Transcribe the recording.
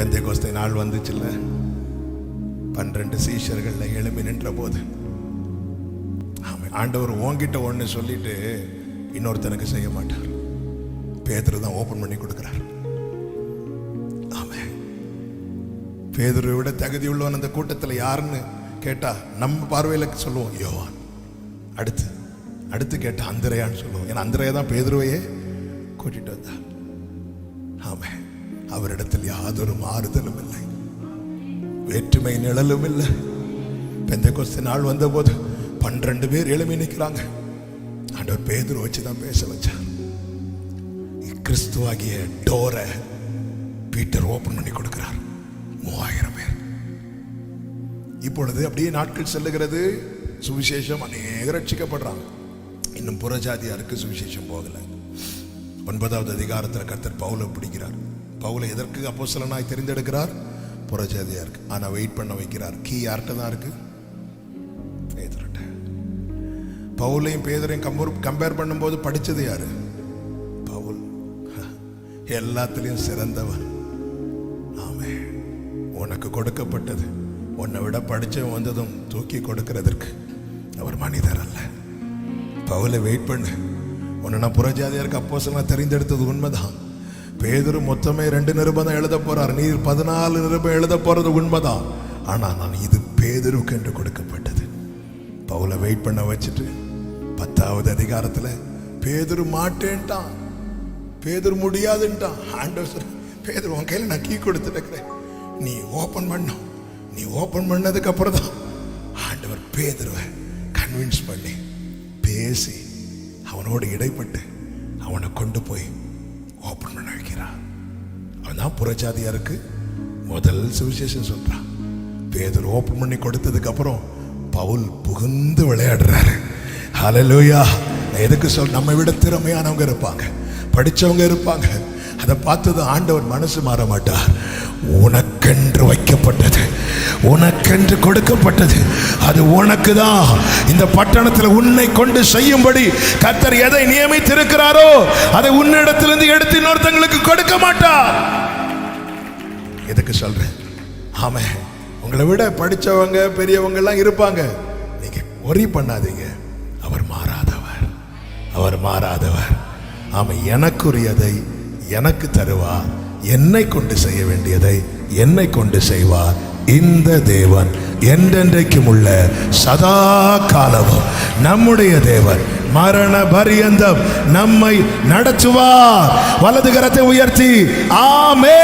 பெந்தை கோஸ்தை நாள் வந்துச்சுல்ல? பன்னிரெண்டு சீஷர்களில் எழும்பி நின்ற போது ஆமாம் ஆண்டவர் உன்கிட்ட ஒன்று சொல்லிட்டு இன்னொருத்தனுக்கு செய்ய மாட்டார். பேதுரு தான் ஓப்பன் பண்ணி கொடுக்குறார். ஆமென் பேதுருவை விட தகுதி உள்ளவன் அந்த கூட்டத்தில் யாருன்னு கேட்டா நம்ம பார்வையில் சொல்லுவோம் யோவான். அடுத்து அடுத்து கேட்டால் அந்திரையான்னு சொல்லுவோம். ஏன்னா அந்திரையா தான் பேதுருவையே கூட்டிட்டு வந்தார். ஆமாம் அவரிடத்தில் யாதொரு மாறுதலும் இல்லை. வேற்றுமை நிழலும் இல்லை. பெந்த கொஸ்து நாள் வந்தபோது பன்னிரண்டு பேர் எழுமி நிற்கிறாங்க. ஆண்டவர் பேதர் வச்சு தான் பேச வச்சார். கிறிஸ்துவாகிய டோரை பீட்டர் ஓபன் பண்ணி கொடுக்கிறார். மூவாயிரம் பேர். இப்பொழுது அப்படியே நாட்கள் செல்லுகிறது. சுவிசேஷம் அநேக ரட்சிக்கப்படுறாங்க. இன்னும் புறஜாதியாருக்கு சுவிசேஷம் போகலை. ஒன்பதாவது அதிகாரத்தில் கர்த்தர் பவுலை பிடிக்கிறார். பவுலை எதற்கு அப்போஸ்தலனாய் தெரிந்தெடுக்கிறார்? புறஜாதியாருக்கு ஆனால் வெயிட் பண்ண வைக்கிறார். கீ யார்கிட்ட தான் இருக்கு? பவுலையும் பேதரையும் கம்பேர் கம்பேர் பண்ணும்போது படித்தது யாரு? பவுல். எல்லாத்துலேயும் சிறந்தவன். ஆமே உனக்கு கொடுக்கப்பட்டது. உன்னை விட படிச்சவன் வந்ததும் தூக்கி கொடுக்கிறதற்கு அவர் மனிதர் அல்ல. பவுலை வெயிட் பண்ணு. உன்னை நான் புறஜாதியாருக்கு அப்போ சொல்ல தெரிந்தெடுத்தது உண்மைதான். பேதுரு மொத்தமே ரெண்டு நிருபம் தான் எழுத போகிறார் நீர் பதினாலு நிருபம் எழுத போகிறது உண்மைதான். ஆனால் நான் இது பேதருக்கு என்று கொடுக்கப்பட்டது. பவுலை வெயிட் பண்ண வச்சுட்டு பத்தாவது அதிகாரத்தில் பேதுரு மாட்டேன்ட்டான். பேதுரு முடியாதுன்ட்டான். ஆண்டவர் சொல்ற, பேதர் உன் கையில் நான் கீ கொடுத்துட்டு நீ ஓப்பன் பண்ணும் நீ ஓப்பன் பண்ணதுக்கப்புறம் தான் ஆண்டவர் பேதுருவை கன்வின்ஸ் பண்ணி. பேசி அவனோடு இடைப்பட்டு அவனை கொண்டு போய் ஓப்பன் பண்ண வைக்கிறான். அவன் தான் புறஜாதியாருக்கு முதல் சுவிசேஷம் சொல்கிறான் பேதர் ஓப்பன் பண்ணி கொடுத்ததுக்கப்புறம் பவுல் புகுந்து விளையாடுறாரு. ஹalleluya. எதுக்கு சொல் நம்மை விட திறமையானவங்க இருப்பாங்க. படிச்சவங்க இருப்பாங்க. அதை பார்த்தது ஆண்டவர் மனசு மாற மாட்டார். உனக்கென்று வைக்கப்பட்ட உனக்கென்று கொடுக்கப்பட்டது. அது உனக்கு தான் இந்த பட்டணத்தில் உன்னை கொண்டு செய்யும்படி கத்தர் எதை நியமித்திருக்கிறாரோ அதை உன்னிடத்திலிருந்து எடுத்து இன்னொருத்தங்களுக்கு கொடுக்க மாட்டார். எதுக்கு சொல்றேன்? ஆமே உங்களை விட படித்தவங்க பெரியவங்க எல்லாம் இருப்பாங்க. நீங்க ஒரி பண்ணாதீங்க. அவர் மாறாதவர். அவர் மாறாதவர். ஆமா எனக்குரியதை எனக்கு தருவார். என்னை கொண்டு செய்ய வேண்டியதை என்னை கொண்டு செய்வார். இந்த தேவன் என்றென்றைக்கும் உள்ள சதா காலமும் நம்முடைய தேவன் மரண பரியந்தம் நம்மை நடத்துவார். வலது கரத்தை உயர்த்தி. ஆமே